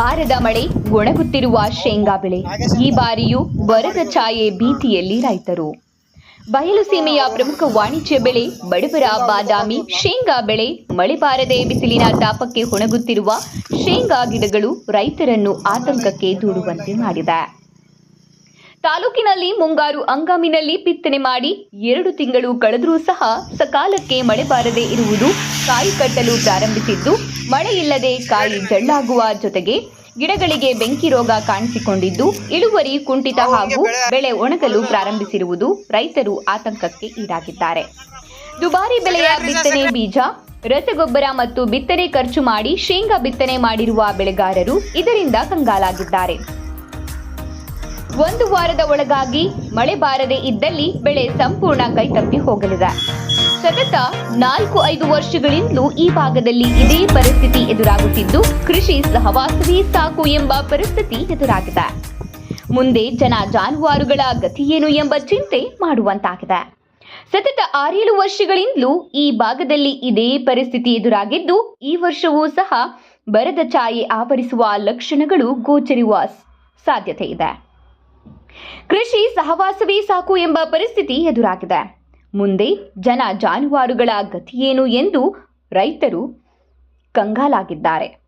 ಬಾರದ ಮಳೆ ಒಣಗುತ್ತಿರುವ ಶೇಂಗಾ ಬೆಳೆ. ಈ ಬಾರಿಯೂ ಬರದ ಛಾಯೆ ಭೀತಿಯಲ್ಲಿ ರೈತರು. ಬಯಲು ಸೀಮೆಯ ಪ್ರಮುಖ ವಾಣಿಜ್ಯ ಬೆಳೆ ಬಡವರ ಬಾದಾಮಿ, ಶೇಂಗಾ ಬೆಳೆ. ಮಳೆ ಬಾರದೆ ಬಿಸಿಲಿನ ತಾಪಕ್ಕೆ ಒಣಗುತ್ತಿರುವ ಶೇಂಗಾ ಗಿಡಗಳು ರೈತರನ್ನು ಆತಂಕಕ್ಕೆ ದೂಡುವಂತೆ ಮಾಡಿದೆ ತಾಲೂಕಿನಲ್ಲಿ ಮುಂಗಾರು ಹಂಗಾಮಿನಲ್ಲಿ ಬಿತ್ತನೆ ಮಾಡಿ ಎರಡು ತಿಂಗಳು ಕಳೆದರೂ ಸಹ ಸಕಾಲಕ್ಕೆ ಮಳೆ ಬಾರದೆ ಇರುವುದು ಕಾಯಿ ಕಟ್ಟಲು ಪ್ರಾರಂಭಿಸಿದ್ದು. ಮಳೆ ಇಲ್ಲದೆ ಕಾಯಿ ಜಳ್ಳಾಗುವ ಜೊತೆಗೆ ಗಿಡಗಳಿಗೆ ಬೆಂಕಿ ರೋಗ ಕಾಣಿಸಿಕೊಂಡಿದ್ದು. ಇಳುವರಿ ಕುಂಠಿತ ಹಾಗೂ ಬೆಳೆ ಒಣಗಲು ಪ್ರಾರಂಭಿಸಿರುವುದು ರೈತರು ಆತಂಕಕ್ಕೆ ಈಡಾಗಿದ್ದಾರೆ. ದುಬಾರಿ ಬೆಲೆಯ ಬಿತ್ತನೆ ಬೀಜ, ರಸಗೊಬ್ಬರ ಮತ್ತು ಬಿತ್ತನೆ ಖರ್ಚು ಮಾಡಿ ಶೇಂಗಾ ಬಿತ್ತನೆ ಮಾಡಿರುವ ಬೆಳೆಗಾರರು ಇದರಿಂದ ಕಂಗಾಲಾಗಿದ್ದಾರೆ. ಒಂದು ವಾರದ ಒಳಗಾಗಿ ಮಳೆ ಬಾರದೆ ಇದ್ದಲ್ಲಿ ಬೆಳೆ ಸಂಪೂರ್ಣ ಕೈತಪ್ಪಿ ಹೋಗಲಿದೆ. ಸತತ ನಾಲ್ಕು ಐದು ವರ್ಷಗಳಿಂದಲೂ ಈ ಭಾಗದಲ್ಲಿ ಇದೇ ಪರಿಸ್ಥಿತಿ ಎದುರಾಗುತ್ತಿದ್ದು, ಕೃಷಿ ಸಹವಾಸವೇ ಸಾಕು ಎಂಬ ಪರಿಸ್ಥಿತಿ ಎದುರಾಗಿದೆ. ಮುಂದೆ ಜನ ಜಾನುವಾರುಗಳ ಗತಿಯೇನು ಎಂಬ ಚಿಂತೆ ಮಾಡುವಂತಾಗಿದೆ. ಸತತ ಆರೇಳು ವರ್ಷಗಳಿಂದಲೂ ಈ ಭಾಗದಲ್ಲಿ ಇದೇ ಪರಿಸ್ಥಿತಿ ಎದುರಾಗಿದ್ದು, ಈ ವರ್ಷವೂ ಸಹ ಬರದ ಛಾಯೆ ಆವರಿಸುವ ಲಕ್ಷಣಗಳು ಗೋಚರಿಸುವ ಸಾಧ್ಯತೆ ಇದೆ. ಕೃಷಿ ಸಹವಾಸವೇ ಸಾಕು ಎಂಬ ಪರಿಸ್ಥಿತಿ ಎದುರಾಗಿದೆ. ಮುಂದೆ ಜನ ಜಾನುವಾರುಗಳ ಗತಿಯೇನು ಎಂದು ರೈತರು ಕಂಗಾಲಾಗಿದ್ದಾರೆ.